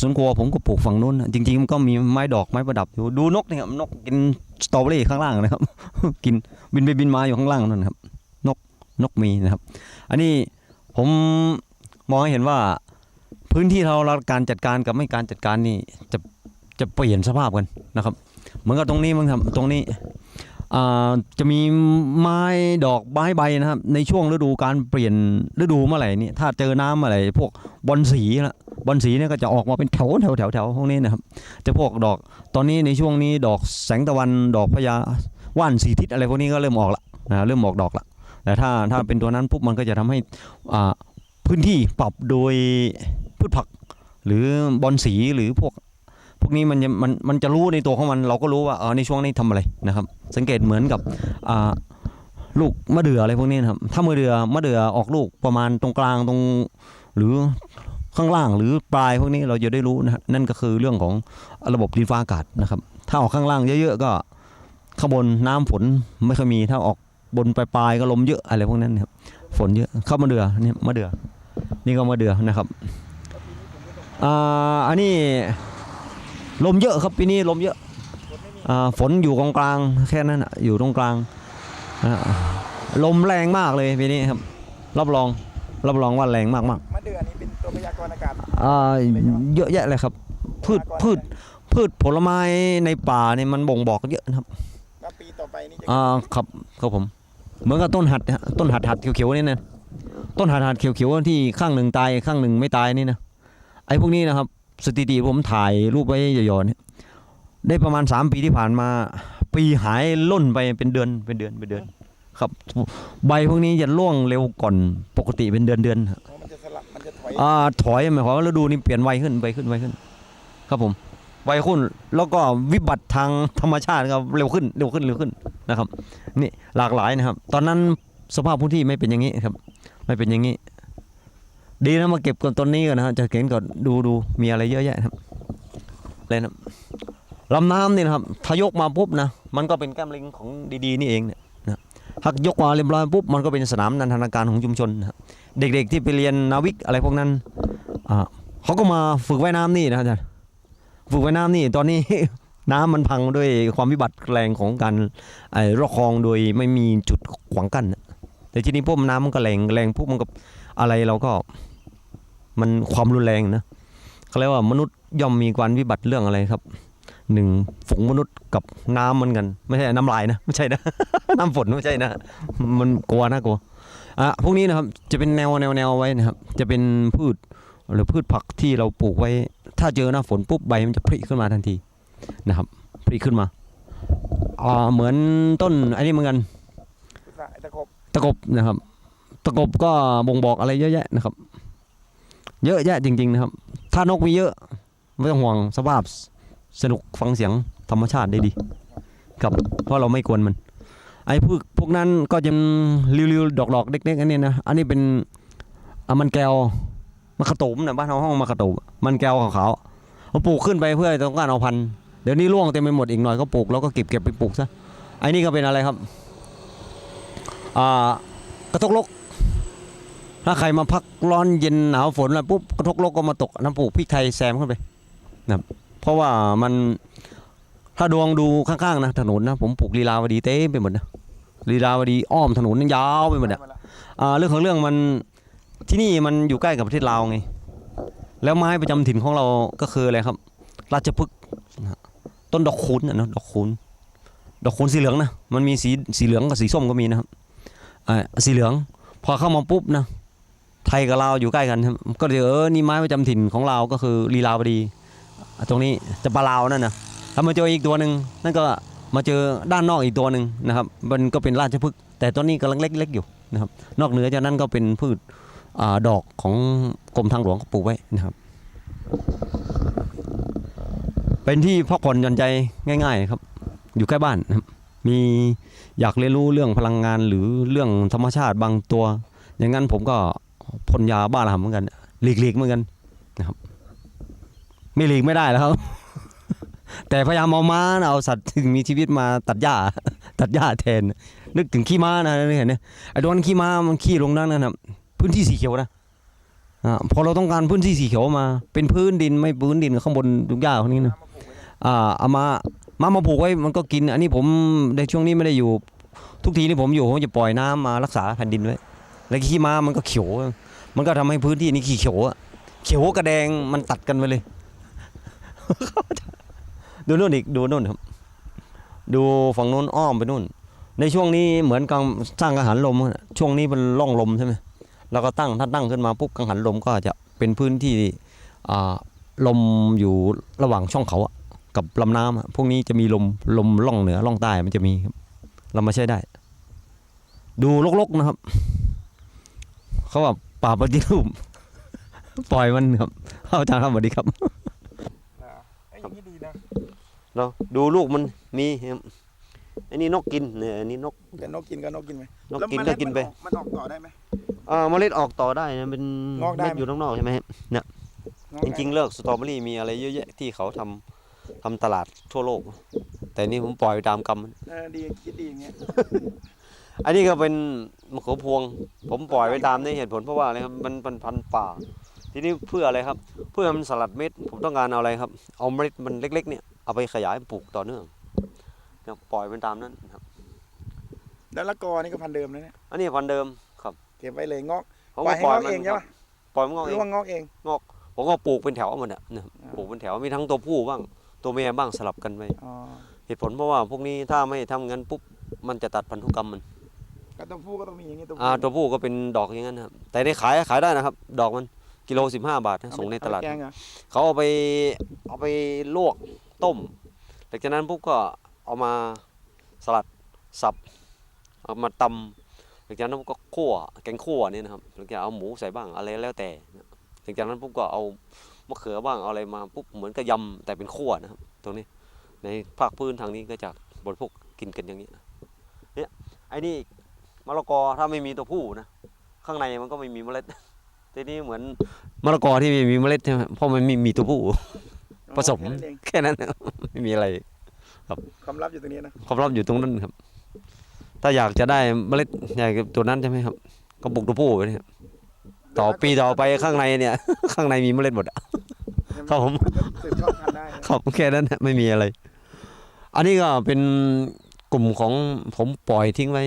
สวนครัวผมก็ปลูกฝั่งนู้นนะจริงๆมันก็มีไม้ดอกไม้ประดับอยู่ดูนกนี่ครับนกกินสตรอเบอรี่ข้างล่างนะครับ กินบินไปบินมาอยู่ข้างล่างนั่นนะครับ นกนกมีนะครับ อันนี้ผมมองให้เห็นว่าพื้นที่เราเราการจัดการกับไม่การจัดการนี่จะจะเปลี่ยนสภาพกันนะครับ เหมือนกับตรงนี้มั้งครับตรงนี้จะมีไม้ดอกไม้ใบนะครับ ในช่วงฤดูการเปลี่ยนฤดูเมื่อไหร่นี่ถ้าเจอน้ำอะไรพวกบอลสีละ บอลสีเนี่ยก็จะออกมาเป็นแถวแถวแถวแถวพวกนี้นะครับ จะพวกดอกตอนนี้ในช่วงนี้ดอกแสงตะวันดอกพญาว่านสีทิศอะไรพวกนี้ก็เริ่มออกละนะเริ่มออกดอกละแต่ถ้าถ้าเป็นตัวนั้นปุ๊บมันก็จะทำให้อ่าพื้นที่ปรับโดยพืชผัก หรือบอลสีหรือพวก พวกนี้มันจะมันมันจะรู้ในตัวของมัน เราก็รู้ว่าเออในช่วงนี้ทำอะไรนะครับ สังเกตเหมือนกับอ่าลูกมะเดื่ออะไรพวกนี้นะครับ ถ้ามะเดื่อมะเดื่อออกลูกประมาณตรงกลางตรง หรือ ข้างล่างหรือปลายพวกนี้เราจะได้รู้นะนั่นก็คือเรื่องของระบบดินฟ้าอากาศนะครับ ถ้าออกข้างล่างเยอะๆก็ข้างบนน้ำฝนไม่ค่อยมีถ้าออกบนปลายๆก็ลมเยอะอะไรพวกนั้นครับฝนเยอะเข้ามะเดือนี่มะเดือนี่ก็มะเดือนะครับอ่าอันนี้ลมเยอะครับปีนี้ลมเยอะอ่าฝนอยู่กองกลางแค่นั้นอยู่ตรงกลางลมแรงมากเลยปีนี้ครับรับรองรับรองว่าแรงมากมาก กรณ์อากาศๆอ่าเยอะแยะเลยครับ พืชพืชพืชผลไม้ในป่าเนี่ยมันบ่งบอกเยอะนะครับว่าปีต่อไปนี่จะอ่าครับครับผมเหมือนกับต้นหัดนะฮะต้นหัดหัดเขียวๆนี่นะต้นหัดหัดเขียวๆที่ข้างหนึ่งตายข้างหนึ่งไม่ตายนี่นะไอ้พวกนี้นะครับ สถิติผมถ่ายรูปไว้หย่อๆเนี่ยได้ประมาณ 3 ปีที่ผ่านมา ปีหายล่นไปเป็นเดือนเป็นเดือนเป็นเดือน ครับ ใบพวกนี้จะร่วงเร็วก่อนปกติเป็นเดือนเดือนๆ อ๋อมันจะสลับมันจะถอยอ่าถอยหมายความว่าฤดูนี้เปลี่ยนไวขึ้นไวขึ้นไวขึ้น ครับผมไวขึ้นแล้วก็วิบัติทางธรรมชาติก็เร็วขึ้นเร็วขึ้นเร็วขึ้นนะครับ นี่หลากหลายนะครับ ตอนนั้นสภาพพื้นที่ไม่เป็นอย่างนี้ครับ ไม่เป็นอย่างนี้ ดีนะมาเก็บก่อนต้นนี้ก่อนนะฮะจะเห็นก่อนดูดูมีอะไรเยอะแยะครับเลยนะครับลำน้ำนี่นะครับถ้ายกมาปุ๊บนะมันก็เป็นแก้มลิงของดีๆนี่เองเนี่ย นะถ้ายกมาเรียบร้อยปุ๊บมันก็เป็นสนามนันทนาการของชุมชนนะเด็กๆที่ไปเรียนนาวิกอะไรพวกนั้นเขาก็มาฝึกว่ายน้ำนี่นะอาจารย์ฝึกว่ายน้ำนี่ตอนนี้น้ำมันพังด้วยความวิบัติแรงของการไอ้รอกคลองโดยไม่มีจุดขวางกั้นแต่ทีนี้พวกน้ำมันก็แรงแรงพวกมันกับอะไรเราก็มันความรุนแรงนะเขาเรียกว่ามนุษย์ย่อมมีการวิบัติเรื่องอะไรครับ หนึ่งฝูงมนุษย์กับน้ำเหมือนกัน ไม่ใช่น้ำลายนะไม่ใช่นะ น้ำฝนไม่ใช่นะ มันกลัวนะกลัวอะพวกนี้นะครับจะเป็นแนวแนวแนวไว้นะครับ จะเป็นพืชหรือพืชผักที่เราปลูกไว้ ถ้าเจอหน้าฝนปุ๊บใบมันจะผลิขึ้นมาทันทีนะครับผลิขึ้นมาอ่าเหมือนต้นอันนี้เหมือนกันไอ้ตะกบตะกบนะครับ ตะกบก็บ่งบอกอะไรเยอะแยะนะครับ เยอะแยะจริง ๆ นะครับ ถ้านกมีเยอะไม่ต้องห่วงสภาพ สนุกฟังเสียงธรรมชาติได้ดีครับเพราะเราไม่กวนมัน ไอ้พวกพวกนั้นก็จะริ้วๆดอกๆเล็กๆอันนี้นะอันนี้เป็นอะมันแก้วมะขตุมนะบ้านเราห้องมะขตุมมันแก้วขาวๆเขาปลูกขึ้นไปเพื่อต้องการเอาพันธุ์เดี๋ยวนี้ร่วงเต็มไปหมดอีกหน่อยก็ปลูกแล้วก็เก็บเก็บไปปลูกซะไอ้นี่ก็เป็นอะไรครับอ่ากระทกลกถ้าใครมาพักร้อนเย็นหนาวฝนอะไรปุ๊บกระทกลกก็มาตกน้ำปลูกพริกไทยแซมขึ้นไปนะครับ เพราะว่ามันถ้าดวงดูข้างๆนะถนนนะผมปลูกลีลาวดีเต็มไปหมดนะลีลาวดีอ้อมถนนยาวไปหมดอะมาละอ่าเรื่องของเรื่องมันที่นี่มันอยู่ใกล้กับประเทศลาวไง แล้วไม้ประจำถิ่นของเราก็คืออะไรครับ ราชพฤกษ์นะฮะต้นดอกคูณนะเนอะดอกคูณดอกคูณสีเหลืองนะมันมีสีสีเหลืองกับสีส้มก็มีนะครับอ่าสีเหลือง พอเข้ามาปุ๊บนะไทยกับลาวอยู่ใกล้กันครับก็เลยเออนี่ไม้ประจำถิ่นของเราวก็คือลีลาวดีอะ ตรงนี้จะปลาลาวนั่นนะถ้ามาเจออีกตัวหนึ่งนั่นก็มาเจอด้านนอกอีกตัวหนึ่งนะครับ มันก็เป็นราชพฤกษ์แต่ตัวนี้กำลังเล็กๆอยู่นะครับ นอกเหนือจากนั้นก็เป็นพืชอดอกของกรมทางหลวงเขาปลูกไว้นะครับ เป็นที่พักผ่อนหย่อนใจง่าย ๆ ครับ อยู่ใกล้บ้านนะครับมีอยากเรียนรู้เรื่องพลังงานหรือเรื่องธรรมชาติบางตัว อย่างนั้นผมก็พ่นยาบ้าระห่ำเหมือนกันหลีกๆเหมือนกันนะครับ ไม่หลีกไม่ได้แล้วครับ แต่พยายามเอาม้านะเอาสัตว์ที่มีชีวิตมาตัดหญ้า ตัดหญ้าแทน นึกถึงขี้ม้านะนี่เห็นไหมไอ้โดนขี้ม้ามันขี้ลงนั่นนะครับพื้นที่สีเขียวนะอ่าพอเราต้องการพื้นที่สีเขียวมา เป็นพื้นดินไม่พื้นดินข้างบนทุกอย่างนี้นะเอามาปลูกไว้นะอ่าเอามามามาปลูกไว้มันก็กิน อันนี้ผมในช่วงนี้ไม่ได้อยู่ ทุกทีที่ผมอยู่ผมจะปล่อยน้ำมารักษาแผ่นดินไว้แล้วขี้ม้ามันก็เขียว มันก็ทำให้พื้นที่นี้ขี้เขียวอะเขียวกระแดงมันตัดกันไปเลย ดูนู่นอีกดูนู่นครับ ดูฝั่งนู้นอ้อมไปนู่น ในช่วงนี้เหมือนกังสร้างกังหันลม ช่วงนี้เป็นร่องลมใช่ไหมแล้วก็ตั้งถ้าตั้งขึ้นมาปุ๊บกังหันลมก็จะเป็นพื้นที่ลมอยู่ระหว่างช่องเขากับลำน้ำพวกนี้จะมีลมลมล่องเหนือล่องใต้มันจะมีครับ เรามาใช้ได้ ดูลกๆนะครับเขาว่าป่าปฏิรูปปล่อยมันครับอาจารย์ครับสวัสดีครับ นะไอ้ยอย่าง นี้ดีนะเราดูลูกมันมีครับอันนี้นกกินเนี่ยอันนี้นกแต่นกกินก็นกกินไหมนกแล้วกินเมล็ก็ดกินไปมันออกมันออกต่อได้ไหมอ่าเมล็ดออกต่อได้นะเป็นงอกได้เม็ดไหมอยู่ข้างนอกใช่ไหมครับเนี่ยงอกจได้ริงๆเลิกสตรอเบอรี่มีอะไรเยอะแยะที่เขาทำทำตลาดทั่วโลก แต่นี่ผมปล่อยไปตามกรรมมันเออดีคิดดีอย่างเงี้ยอันนี้ก็เป็นมะเขือพวง ผมปล่อยไปตามในเหตุผลเพราะว่าอะไรครับมันเป็นพันธุ์ป่า ทีนี้เพื่ออะไรครับ เพื่อให้มันสลัดเม็ดผมต้องการเอาอะไรครับ เอาเมล็ดมันเล็กๆเนี่ยเอาไปขยายปลูกต่อเนื่องเนี่ยปล่อยเป็นตามนั้นครับ แล้วละกอนี่ก็พันธุ์เดิมนะเนี่ยอันนี้พันธุ์เดิมครับเก็บไว้เลยงอกผมปล่ก็อยให้ปล่อยงอกมันเองใช่ปะปล่อยมันงอกหเอรืองว่างอกเองผมก็ปลูกเป็นแถวหมดอะนะครับอ่าปลูกเป็นแถวมีทั้งตัวผู้บ้าง ตัวเมียบ้างสลับกันไปอ๋อเหตุผลเพราะว่าพวกนี้ถ้าไม่ทำงั้นปุ๊บมันจะตัดพันธุกรรมมันก็ตัวผู้ก็ต้องมีอย่างงี้ตัวผู้อ่าตัวผู้ก็เป็นดอกอย่างนั้นนะครับแต่ได้ขายขายได้นะครับ ดอกมัน กิโล15บาทนะเอาไปส่งในตลาดเอไปแกงเหรอเขาเอาไปเอาไปลวกต้ม หลังจากนั้นปุ๊บก็เอามาสลัดสับเอามาตำหลังจากนั้นปุ๊บก็คั่วแกงคั่วเนี่ยนะครับหลังจากเอาหมูใส่บ้างอะไรแล้วแต่หลังจากนั้นปุ๊บก็เอามะเขือบ้างเอาอะไรมาปุ๊บเหมือนกับยำแต่เป็นคั่วนะครับ ตรงนี้ในภาคพื้นทางนี้ก็จะบริโภคกินกันอย่างนี้เนี่ยไอ้นี่มะละกอถ้าไม่มีตัวผู้นะข้างในมันก็ไม่มีเมล็ด ทีนี้เหมือนมะละกอที่ไม่มีเมล็ดใช่ไหมเพราะมันไม่มีตัวผู้ผสม แค่นั้นเองแค่นั้นไม่มีอะไรความลับอยู่ตรงนี้นะความลับอยู่ตรงนั้นครับ ถ้าอยากจะได้เมล็ดอยากตัวนั้นใช่ไหมครับก็ปลูกตัวผู้ไว้นะครับต่อปีต่อไปข้างในเนี่ย ข้างในมีเมล็ดหมดอะ ครับผมนก็สืบทอดพันธุ์ได้นะครับ แค่นั้นนะไม่มีอะไร อันนี้ก็เป็นกลุ่มของผมปล่อยทิ้งไว้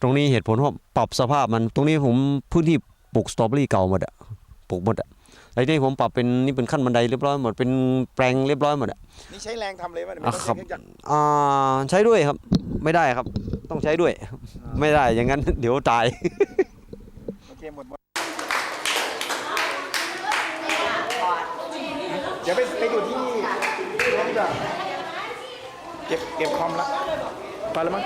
ตรงนี้เหตุผลเพราะปรับสภาพมัน ตรงนี้ผมพื้นที่ ปลูกสตรอเบอรี่เก่าหมดอะปลูกหมดอะแล้วที่ผมปรับเป็นนี่เป็นขั้นบันไดเรียบร้อยหมดเป็นแปลงเรียบร้อยหมดอะนี่ใช้แรงทำเลยป่ะเนี่ยอะไม่ต้องครับใช้เครื่องจักรอ่าใช้ด้วยครับ ไม่ได้ครับ ต้องใช้ด้วย ไม่ได้อย่างนั้น เดี๋ยวตาย โอเคหมดหมดเดี๋ยวไปไปดูที่รถดีกว่าเก็บเก็บคอมละไปแล้วมั้ง